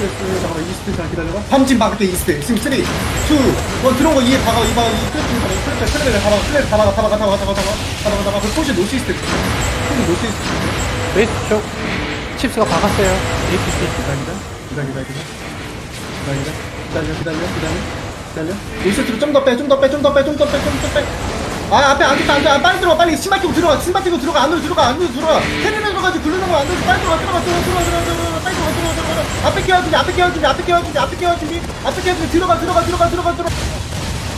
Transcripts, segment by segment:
웨스트 잠깐만 이스트 잘 기다려봐 밤진 박을게 이스트 지금 3 2 1 들어온 거 이에 박아 이봐 이 클래스 잡아 클래스 클래스 잡아 클래스 잡아 잡아 잡아 잡아 잡아 잡아 잡아 그 포시 노스 이스트 포시 노스 이스트 웨이스 쪽 칩스가 박았어요. APC 기다리다. 기다려 기다려 기다려. 기다려 기다려 기다려 기다려 노스트로 좀더 빼 좀 더 빼 좀 더 빼 좀 더 빼 좀 더 빼. 아 앞에 안 좋다 안 좋다. 빨리 들어가 빨리. 신발 끼고 들어가 신발 끼고 들어가 안으로 들어가 안으로 들어가. 테리를 들어가지 굴르는 거안 되지 빨리 들어가 들어가 들어가 들어가 들어가 들어가 들어가 들어가 들어가 앞에 깨워 준비 앞에 깨워 준비 앞에 깨워 준비 앞에 깨워 준비 앞에 깨워 준비 들어가 들어가 들어가 들어가 들어가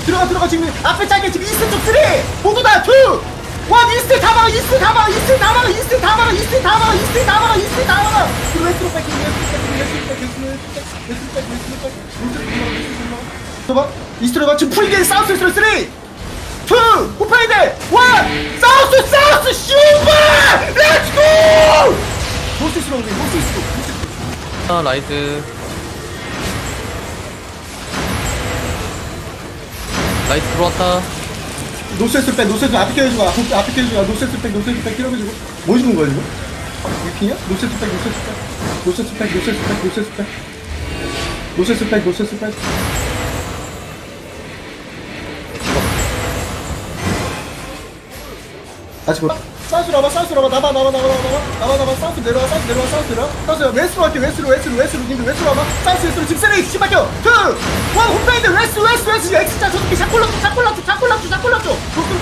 들어가 들어가 지금 앞에 짧게 지금 이스트 쪽 쓰리 모두 다 투. 와 이스트 다 막아 이스트 다 막아 이스트 다 막아 이스트 다 막아 이스트 다 막아 이스트 다 막아 이스트 다 막아 그리고 왼쪽으로 뺏기 왼쪽으로 뺏기 왼쪽으로 뺏기 왼쪽으로 뺏기 왼쪽으로 뺏기 왼쪽으로 뺏기 왼쪽으로 뺏기 봐봐 이스트로 봐 지금 풀게 사우스 이스트로 쓰리 투 호파이 돼원 사우스 사우스 슈퍼 렛츠고 노스이스로 오네 노스이스로 아 라이즈 라이즈 들어왔다 노세스 백, 노세스 앞에 껴주고, 앞에, 앞에 껴주고, 노세스 백, 노세스 백 끼워가지고. 뭐 해주는 거야, 지금? 위핑이야? 노세스 백, 노세스 백. 노세스 백, 노세스 백, 노세스 백. 노세스 백, 노세스 백. 아직 뭐. 사우스 나봐 사우스 나봐 나봐 나봐 나봐 나봐 나봐 나봐 사우스 내려와 사우스 내려와 사우스 내려와. 사우스 웨스트로 할게 웨스트로 웨스트로 웨스트로 님들 웨스트로 와봐. 사우스 웨스트로 지금 세레이 지금 맡겨 투원 홈페이지 웨스트 웨스트 웨스트. 엑스자 저기 샷골라줘 샷골라줘 샷골라줘 샷골라줘. 골골